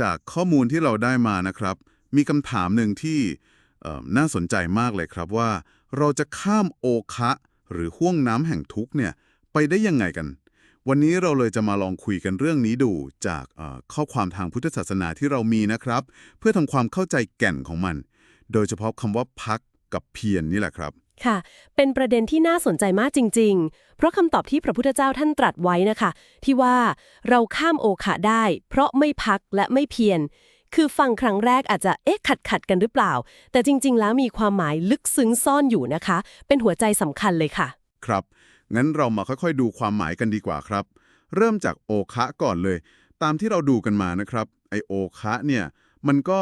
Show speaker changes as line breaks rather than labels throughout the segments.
จากข้อมูลที่เราได้มานะครับ มีคำถามหนึ่งที่น่าสนใจมากเลยครับว่า เราจะข้ามโอคะ หรือห่วงน้ำแห่งทุกเนี่ยไปได้ยังไงกัน วันนี้เราเลยจะมาลองคุยกันเรื่องนี้ดูจากข้อความทางพุทธศาสนาที่เรามีนะครับ เพื่อทำความเข้าใจแก่นของมัน โดยเฉพาะคำว่าพักกับเพียรนนี่แหละครับ
ค่ะ เป็นประเด็นที่น่าสนใจมากจริง ๆ เพราะคำตอบที่พระพุทธเจ้าท่านตรัสไว้นะคะ ที่ว่าเราข้ามโอคะได้ เพราะไม่พักและไม่เพียรคือฟังครั้งแรกอาจจะเอ๊ะขัดขัดกันหรือเปล่า แต่จริง ๆ แล้วมีความหมายลึกซึ้งซ่อนอยู่นะคะ เป็นหัวใจสำคัญเลยค่ะ
ครับ งั้นเรามาค่อยๆ ดูความหมายกันดีกว่าครับ เริ่มจากโอคะก่อนเลย ตามที่เราดูกันมานะครับไอโอคะเนี่ยมันก็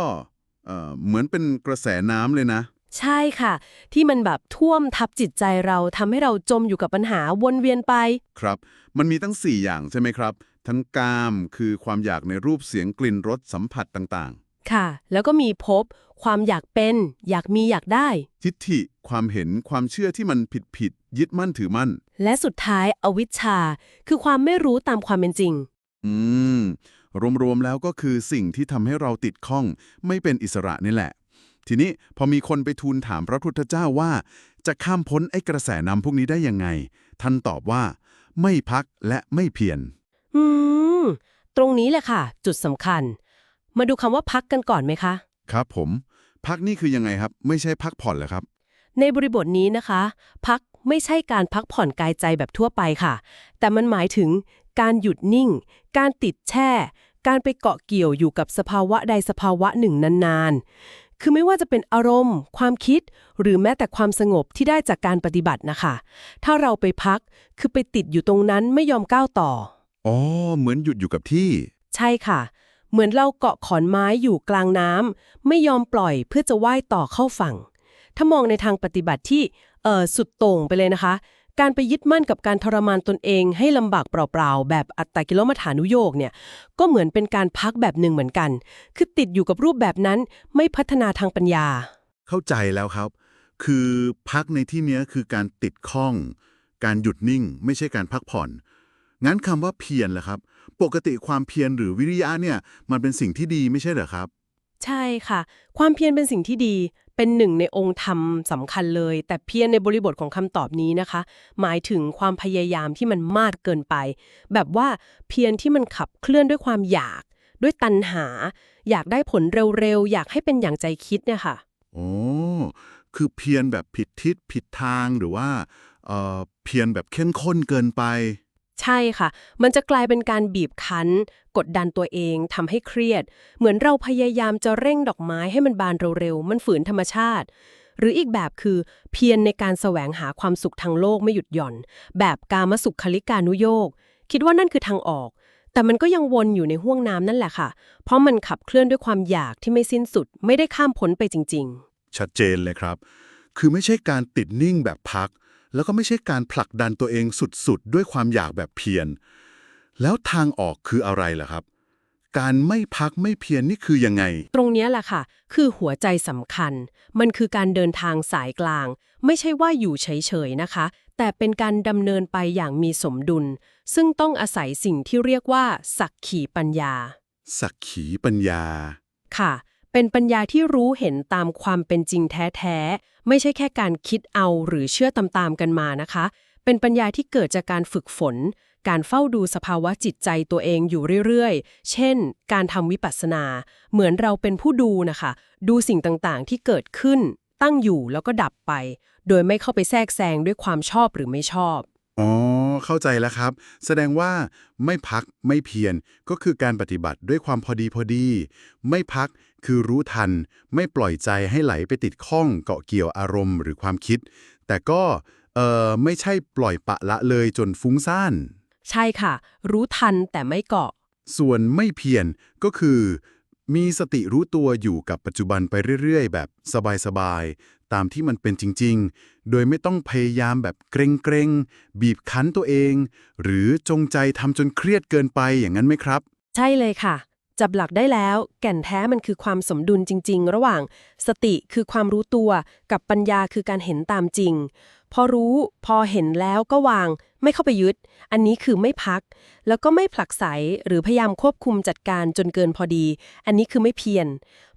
เอ่อเหมือนเป็นกระแสน้ำเลยนะ
ใช่ค่ะ ที่มันแบบท่วมทับจิตใจเราทำให้เราจมอยู่กับปัญหาวนเวียนไป
ครับ มันมีตั้ง 4 อย่างใช่ไหมครับ ทั้งกามคือความอยากในรูปเสียงกลิ่นรสสัมผัสต่าง
ค่ะ แล้วก็มีภพความอยากเป็น อยากมีอยากได้
ๆ ทิฏฐิ ความเห็นความเชื่อที่มันผิดผิดๆยึดมั่นถือมั่น
และสุดท้ายอวิชชา คือความไม่รู้ตามความเป็นจริง
อืม รวมๆแล้วก็คือสิ่งที่ทำให้เราติดข้อง ไม่เป็นอิสระนี่แหละ ทีนี้พอมีคนไปทูลถามพระพุทธเจ้าว่า จะข้ามพ้นไอ้กระแสน้ำพวกนี้ได้ยังไง ท่านตอบว่า ไม่พักและไม่เพียร
อืม ตรงนี้แหละค่ะ จุดสำคัญ มาดูคำว่าพักกันก่อนไหมคะ
ครับผม พักนี่คือยังไงครับ ไม่ใช่พักผ่อนเหรอครับ
ในบริบทนี้นะคะ พักไม่ใช่การพักผ่อนกายใจแบบทั่วไปค่ะ แต่มันหมายถึงการหยุดนิ่ง การติดแช่ การไปเกาะเกี่ยวอยู่กับสภาวะใดสภาวะหนึ่งนานๆ คือไม่ว่าจะเป็นอารมณ์ ความคิด หรือแม้แต่ความสงบที่ได้จากการปฏิบัตินะคะ ถ้าเราไปพักคือไปติดอยู่ตรงนั้นไม่ยอมก้าวต่อ
อ๋อ เหมือนหยุดอยู่กับที่
ใช่ค่ะ เหมือนเราเกาะขอนไม้อยู่กลางน้ำไม่ยอมปล่อยเพื่อจะว่ายต่อเข้าฝั่ง ถ้ามองในทางปฏิบัติที่เอ่อสุดโต่งไปเลยนะคะ การไปยึดมั่นกับการทรมานตนเองให้ลำบากเปล่าๆ แบบอัตตกิลมัฐานุโยกเนี่ย ก็เหมือนเป็นการพักแบบหนึ่งเหมือนกัน คือติดอยู่กับรูปแบบนั้นไม่พัฒนาทางปัญญา
เข้าใจแล้วครับ คือพักในที่เนี้ยคือการติดข้อง การหยุดนิ่ง ไม่ใช่การพักผ่อน งั้นคำว่าเพียรล่ะครับ ปกติความเพียรหรือวิริยะเนี่ย มันเป็นสิ่งที่ดีไม่ใช่เหรอครับ
ใช่ค่ะ ความเพียรเป็นสิ่งที่ดี เป็นหนึ่งในองค์ธรรมสำคัญเลย แต่เพียรในบริบทของคำตอบนี้นะคะ หมายถึงความพยายามที่มันมากเกินไป แบบว่าเพียรที่มันขับเคลื่อนด้วยความอยาก ด้วยตัณหา อยากได้ผลเร็วๆ อยากให้เป็นอย่างใจคิดเนี่ยค่ะ
โอ้คือเพียรแบบผิดทิศผิดทางหรือว่าเอ่อเพียรแบบเข้มข้นเกินไป
ใช่ค่ะ มันจะกลายเป็นการบีบคั้น กดดันตัวเองทำให้เครียด เหมือนเราพยายามจะเร่งดอกไม้ให้มันบานเร็วๆ มันฝืนธรรมชาติ หรืออีกแบบคือเพียรในการแสวงหาความสุขทางโลกไม่หยุดหย่อน แบบกามสุขคลิกานุโยก คิดว่านั่นคือทางออก แต่มันก็ยังวนอยู่ในห้วงน้ำนั่นแหละค่ะ เพราะมันขับเคลื่อนด้วยความอยากที่ไม่สิ้นสุด ไม่ได้ข้ามพ้นไปจริง ๆ
ชัดเจนเลยครับ คือไม่ใช่การติดนิ่งแบบพัก แล้วก็ไม่ใช่การผลักดันตัวเองสุดๆ ด้วยความอยากแบบเพียร แล้วทางออกคืออะไรล่ะครับ การไม่พักไม่เพียรนี่คือยังไง
ตรงเนี้ยแหละค่ะ คือหัวใจสำคัญ มันคือการเดินทางสายกลาง ไม่ใช่ว่าอยู่เฉยๆนะคะ แต่เป็นการดำเนินไปอย่างมีสมดุล ซึ่งต้องอาศัยสิ่งที่เรียกว่า สักขีปัญญา
สักขีปัญญา
ค่ะ เป็นปัญญาที่รู้เห็นตามความเป็นจริงแท้ๆ ไม่ใช่แค่การคิดเอาหรือเชื่อตามๆกันมานะคะ เป็นปัญญาที่เกิดจากการฝึกฝน การเฝ้าดูสภาวะจิตใจตัวเองอยู่เรื่อยๆ เช่น การทำวิปัสสนา เหมือนเราเป็นผู้ดูนะคะ ดูสิ่งต่างๆ ที่เกิดขึ้น ตั้งอยู่แล้วก็ดับไป โดยไม่เข้าไปแทรกแซงด้วยความชอบหรือไม่ชอบ
อ๋อ เข้าใจแล้วครับ แสดงว่าไม่พักไม่เพียรก็คือการปฏิบัติด้วยความพอดีพอดี ไม่พัก คือรู้ทันไม่ปล่อยใจให้ไหลไปติดข้องเกาะเกี่ยวอารมณ์หรือความคิด แต่ก็เอ่อไม่ใช่ปล่อยปะละเลยจนฟุ้งซ่าน
ใช่ค่ะ รู้ทันแต่ไม่เกาะ
ส่วนไม่เพียรก็คือ มีสติรู้ตัวอยู่กับปัจจุบันไปเรื่อยๆ แบบสบายๆ ตามที่มันเป็นจริงๆ โดยไม่ต้องพยายามแบบเกรงๆ บีบคั้นตัวเอง หรือจงใจทำจนเครียดเกินไปอย่างนั้นไหมครับ
ใช่เลยค่ะ จับหลักได้แล้ว แก่นแท้มันคือความสมดุลจริง ๆ ระหว่าง สติคือความรู้ตัวกับปัญญาคือการเห็นตามจริง พอรู้พอเห็นแล้วก็วาง ไม่เข้าไปยึด อันนี้คือไม่พัก แล้วก็ไม่ผลักไสหรือพยายามควบคุมจัดการจนเกินพอดี อันนี้คือไม่เพียร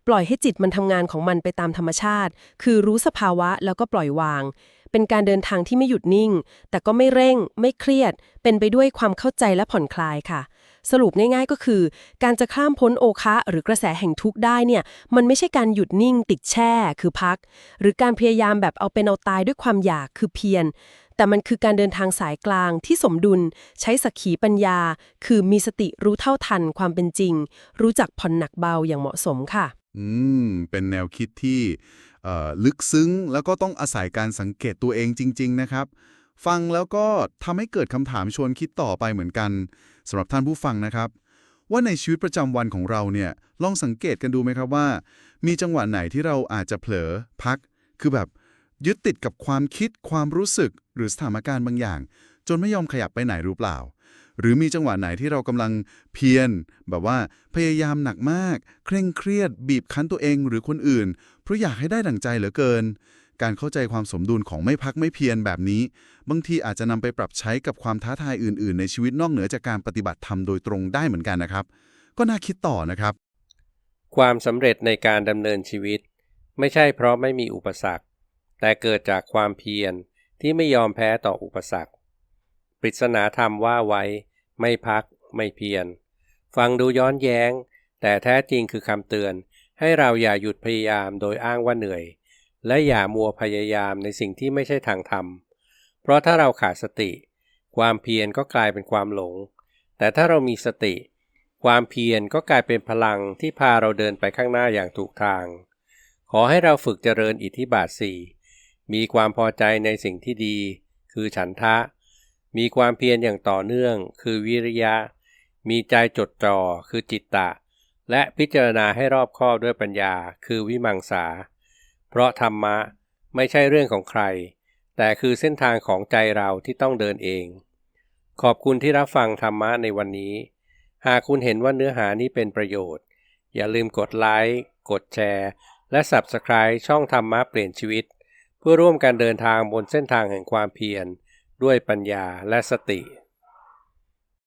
ปล่อยให้จิตมันทำงานของมันไปตามธรรมชาติ คือรู้สภาวะแล้วก็ปล่อยวาง เป็นการเดินทางที่ไม่หยุดนิ่ง แต่ก็ไม่เร่ง ไม่เครียด เป็นไปด้วยความเข้าใจและผ่อนคลายค่ะ สรุปง่ายๆก็คือ การจะข้ามพ้นโอคะหรือกระแสแห่งทุกข์ได้เนี่ยมันไม่ใช่การหยุดนิ่งติดแช่ คือพัก หรือการพยายามแบบเอาเป็นเอาตายด้วยความอยากคือเพียรแต่มันคือการเดินทางสายกลางที่สมดุล ใช้สักขีปัญญา คือมีสติรู้เท่าทันความเป็นจริง รู้จักผ่อนหนักเบาอย่างเหมาะสมค่ะ
อืม เป็นแนวคิดที่เอ่อลึกซึ้งแล้วก็ต้องอาศัยการสังเกตตัวเองจริง ๆ นะครับ ฟังแล้วก็ทำให้เกิดคำถามชวนคิดต่อไปเหมือนกัน สำหรับท่านผู้ฟังนะครับ ว่าในชีวิตประจำวันของเราเนี่ยลองสังเกตกันดูไหมครับว่า มีจังหวะไหนที่เราอาจจะเผลอพัก คือแบบยึดติดกับความคิดความรู้สึกหรือสถานการณ์บางอย่าง จนไม่ยอมขยับไปไหนหรือเปล่า หรือมีจังหวะไหนที่เรากำลังเพียรแบบว่าพยายามหนักมาก เคร่งเครียด บีบคั้นตัวเองหรือคนอื่น เพราะอยากให้ได้ดั่งใจเหลือเกิน การเข้าใจความสมดุลของไม่พักไม่เพียรแบบนี้ บางทีอาจจะนำไปปรับใช้กับความท้าทายอื่น ๆ ในชีวิตนอกเหนือจากการปฏิบัติธรรมโดยตรงได้เหมือนกันนะครับ ก็น่าคิดต่อนะครับ
ความสำเร็จในการดำเนินชีวิต ไม่ใช่เพราะไม่มีอุปสรรค แต่เกิดจากความเพียรที่ไม่ยอมแพ้ต่ออุปสรรคปริศนาธรรมว่าไว้ ไม่พัก ไม่เพียรฟังดูย้อนแย้ง แต่แท้จริงคือคำเตือน ให้เราอย่าหยุดพยายามโดยอ้างว่าเหนื่อย และอย่ามัวพยายามในสิ่งที่ไม่ใช่ทางธรรม เพราะถ้าเราขาดสติ ความเพียรก็กลายเป็นความหลง แต่ถ้าเรามีสติ ความเพียรก็กลายเป็นพลังที่พาเราเดินไปข้างหน้าอย่างถูกทาง ขอให้เราฝึกเจริญอิทธิบาทสี่มีความพอใจในสิ่งที่ดี คือฉันทะ มีความเพียรอย่างต่อเนื่อง คือวิริยะ มีใจจดจ่อคือจิตตะ และพิจารณาให้รอบคอบด้วยปัญญา คือวิมังสา เพราะธรรมะไม่ใช่เรื่องของใคร แต่คือเส้นทางของใจเราที่ต้องเดินเอง ขอบคุณที่รับฟังธรรมะในวันนี้ หากคุณเห็นว่าเนื้อหานี้เป็นประโยชน์ อย่าลืมกดไลค์กดแชร์ และ Subscribe ช่องธรรมะเปลี่ยนชีวิต เพื่อร่วมกันเดินทางบนเส้นทางแห่งความเพียรด้วยปัญญาและสติ